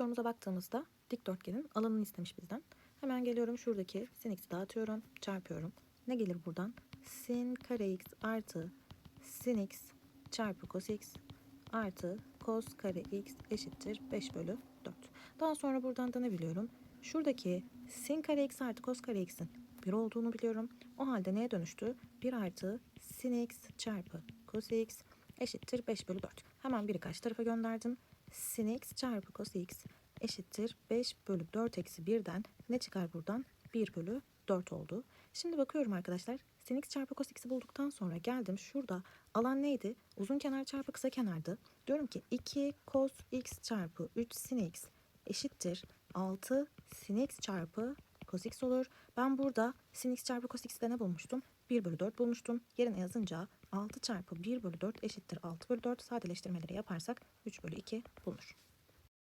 sorumuza baktığımızda dikdörtgenin alanını istemiş bizden. Hemen geliyorum şuradaki sin x'i dağıtıyorum, çarpıyorum. Ne gelir buradan? Sin kare x artı sin x çarpı cos x artı cos kare x eşittir 5 bölü 4. Daha sonra buradan da ne biliyorum? Şuradaki sin kare x artı cos kare x'in 1 olduğunu biliyorum. O halde neye dönüştü? 1 artı sin x çarpı cos x eşittir 5 bölü 4. Hemen biri karşı tarafa gönderdim. Sin x çarpı cos x eşittir 5 bölü 4 eksi 1'den ne çıkar buradan? 1 bölü 4 oldu. Şimdi bakıyorum arkadaşlar. Sin x çarpı cos x'i bulduktan sonra geldim. Şurada alan neydi? Uzun kenar çarpı kısa kenardı. Diyorum ki 2 cos x çarpı 3 sin x eşittir 6 sin x çarpı cos x olur. Ben burada sin x çarpı cos x'de ne bulmuştum? 1 bölü 4 bulmuştum. Yerine yazınca 6 çarpı 1 bölü 4 eşittir 6 bölü 4. Sadeleştirmeleri yaparsak 3 bölü 2 bulunur.